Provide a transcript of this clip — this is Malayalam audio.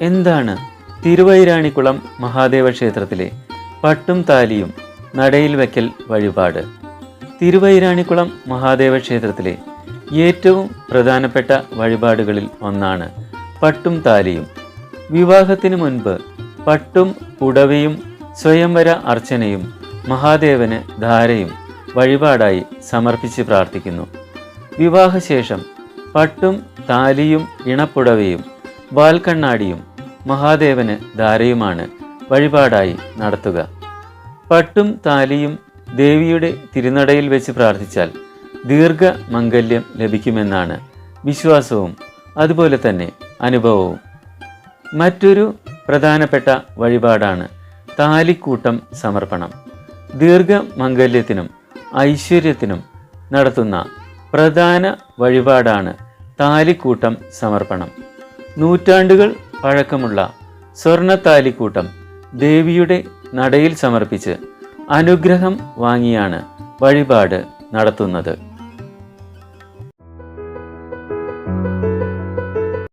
എന്താണ് തിരുവൈരാണിക്കുളം മഹാദേവ ക്ഷേത്രത്തിലെ പട്ടും താലിയും നടയിൽ വയ്ക്കൽ വഴിപാട്? തിരുവൈരാണിക്കുളം മഹാദേവ ക്ഷേത്രത്തിലെ ഏറ്റവും പ്രധാനപ്പെട്ട വഴിപാടുകളിൽ ഒന്നാണ് പട്ടും താലിയും. വിവാഹത്തിന് മുൻപ് പട്ടും പുടവയും സ്വയംവര അർച്ചനയും മഹാദേവന് ധാരയും വഴിപാടായി സമർപ്പിച്ച് പ്രാർത്ഥിക്കുന്നു. വിവാഹശേഷം പട്ടും താലിയും ഇണപ്പുടവയും വാൽക്കണ്ണാടിയും മഹാദേവന് ധാരയുമാണ് വഴിപാടായി നടത്തുക. പട്ടും താലിയും ദേവിയുടെ തിരുനടയിൽ വെച്ച് പ്രാർത്ഥിച്ചാൽ ദീർഘ മംഗല്യം ലഭിക്കുമെന്നാണ് വിശ്വാസവും അതുപോലെ തന്നെ അനുഭവവും. മറ്റൊരു പ്രധാനപ്പെട്ട വഴിപാടാണ് താലിക്കൂട്ടം സമർപ്പണം. ദീർഘമംഗല്യത്തിനും ഐശ്വര്യത്തിനും നടത്തുന്ന പ്രധാന വഴിപാടാണ് താലിക്കൂട്ടം സമർപ്പണം. നൂറ്റാണ്ടുകൾ പഴക്കമുള്ള സ്വർണത്താലിക്കൂട്ടം ദേവിയുടെ നടയിൽ സമർപ്പിച്ച് അനുഗ്രഹം വാങ്ങിയാണ് വഴിപാട് നടത്തുന്നത്.